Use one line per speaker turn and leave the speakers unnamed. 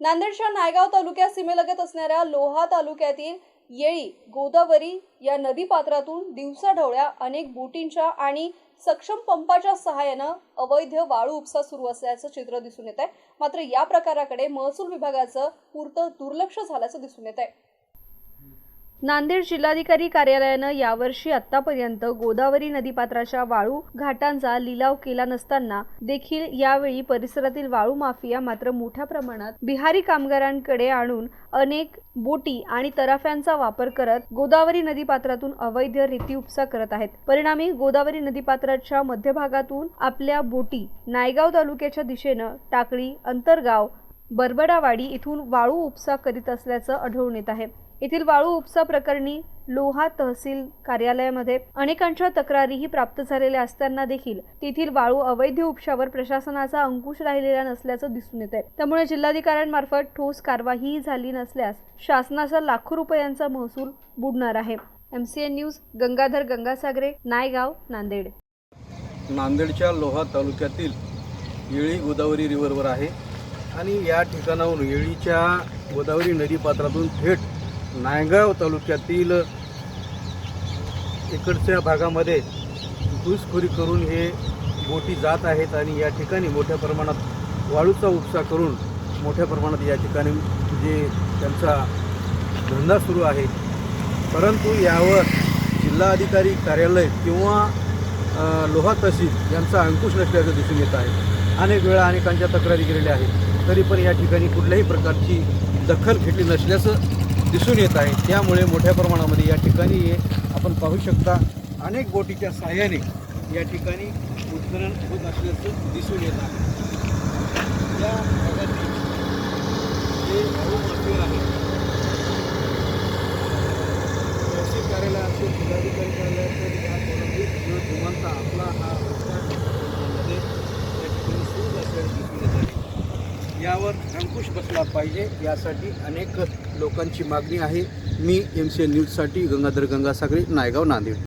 नांदेडच्या नायगाव तालुक्या सीमेलगत असणाऱ्या लोहा तालुक्यातील येळी गोदावरी या नदीपात्रातून दिवसाढवळ्या अनेक बोटींच्या आणि सक्षम पंपाच्या सहाय्यानं अवैध वाळू उपसा सुरू असल्याचं चित्र दिसून येत आहे मात्र या प्रकाराकडे महसूल विभागाचं पुरतं दुर्लक्ष झाल्याचं दिसून येत आहे नांदेड जिल्हाधिकारी कार्यालयानं यावर्षी आतापर्यंत गोदावरी नदीपात्राच्या वाळू घाटांचा लिलाव केला नसताना देखील यावेळी परिसरातील वाळू माफिया मात्र मोठ्या प्रमाणात बिहारी कामगारांकडे आणून अनेक बोटी आणि तराफ्यांचा वापर करत गोदावरी नदीपात्रातून अवैध रीती उपसा करत आहेत. परिणामी गोदावरी नदीपात्राच्या मध्यभागातून आपल्या बोटी नायगाव तालुक्याच्या दिशेनं टाकळी अंतरगाव बरबडावाडी इथून वाळू उपसा करीत असल्याचं आढळून येत आहे. येथील वाळू उपसा प्रकरणी लोहा तहसील कार्यालयामध्ये अनेकांच्या तक्रारीही प्राप्त झालेल्या असताना देखील तेथील वाळू अवैध उपशावर प्रशासनाचा अंकुश राहिलेला नसल्याचं दिसून येत आहे त्यामुळे जिल्हाधिकाऱ्यांमार्फत ठोस कारवाईही झाली नसल्यास शासनाचा लाखो रुपयांचा महसूल बुडणार आहे. MCN news Gangadhar Gangasagare Naigaon Nanded.
नांदेडच्या लोहा तालुक्यातील येळी गोदावरी रिव्हरवर आहे. आणि या ठिकाणाहून येळीच्या गोदावरी नदीपात्रातून थेट नायगाव तालुक्यातील इकडच्या भागामध्ये घुसखोरी करून हे बोटी जात आहेत आणि या ठिकाणी मोठ्या प्रमाणात वाळूचा उपसा करून मोठ्या प्रमाणात या ठिकाणी जे त्यांचा धंदा सुरू आहे. परंतु यावर जिल्हाधिकारी कार्यालय किंवा लोहा तहसील यांचा अंकुश नसल्याचं दिसून येत आहे. अनेक वेळा अनेकांच्या तक्रारी केलेल्या आहेत. तरी पण या ठिकाणी कुठल्याही प्रकारची दखल घेतली नसल्याचं दिसून येत आहे. त्यामुळे मोठ्या प्रमाणामध्ये या ठिकाणी हे आपण पाहू शकता. अनेक बोटीच्या सहाय्याने या ठिकाणी उत्खनन होत असल्याचं दिसून येत आहे. या भागातील जे वाळू माफिया तहसील कार्यालय असेल जिल्हाधिकारी कार्यालय असेल या संबंधित जो जुमानता आपला हा रस्ता मध्ये या ठिकाणी सुरू असल्याचे दिसून येत आहे यावर अंकुश बसला पाहिजे. यासाठी अनेक लोकांची मागणी आहे. मी एम सी एन न्यूजसाठी गंगाधर गंगासागरे नायगाव नांदेड.